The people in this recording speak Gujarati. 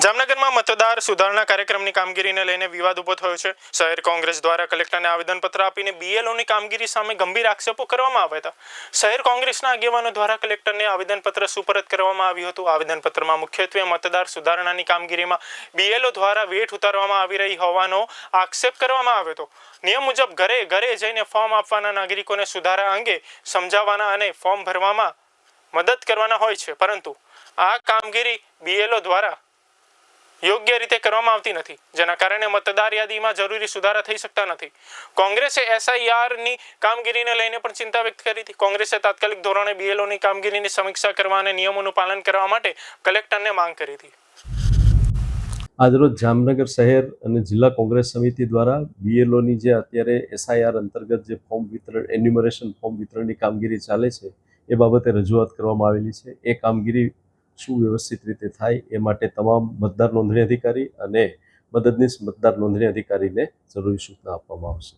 જામનગરમાં મતદાર સુધારણા કાર્યક્રમની કામગીરીને લઈને વિવાદ ઊભો થયો છે. શહેર કોંગ્રેસ દ્વારા કલેક્ટરને આવેદનપત્ર આપીને બીએલઓની કામગીરી સામે ગંભીર આક્ષેપો કરવામાં આવ્યા હતા. શહેર કોંગ્રેસના આગેવાનો દ્વારા કલેક્ટરને આવેદનપત્ર સુપરત કરવામાં આવ્યું હતું. આવેદનપત્રમાં મુખ્યત્વે મતદાર સુધારણાની કામગીરીમાં બીએલઓ દ્વારા વેઠ ઉતારવામાં આવી રહી હોવાનો આક્ષેપ કરવામાં આવ્યો હતો. નિયમ મુજબ ઘરે ઘરે જઈને ફોર્મ આપવાના નાગરિકોને સુધારા અંગે સમજાવવાના અને ફોર્મ ભરવામાં મદદ કરવાના હોય છે. પરંતુ આ કામગીરી બીએલઓ દ્વારા યોગ્ય રીતે કરવામાં આવતી નથી, જેના કારણે મતદાર યાદીમાં જરૂરી સુધારા થઈ શકતા નથી. કોંગ્રેસે એસઆઈઆરની કામગીરીને લઈને પણ ચિંતા વ્યક્ત કરી હતી. કોંગ્રેસે તાત્કાલિક ધોરણે બીએલઓની કામગીરીની સમીક્ષા કરવા અને નિયમોનું પાલન કરવા માટે કલેક્ટરને માંગ કરી હતી. આજરોજ જામનગર શહેર અને જિલ્લા કોંગ્રેસ સમિતિ દ્વારા બીએલઓની જે અત્યારે એસઆઈઆર અંતર્ગત જે ફોર્મ વિતરણ એન્યુમરેશન ફોર્મ વિતરણની કામગીરી ચાલે છે, એ બાબતે રજૂઆત કરવામાં આવેલી છે. એ કામગીરી સુવ્યવસ્થિત રીતે થાય એ માટે તમામ મતદાર નોંધણી અધિકારી અને મદદનીશ મતદાર નોંધણી અધિકારીને જરૂરી સૂચના આપવામાં આવશે.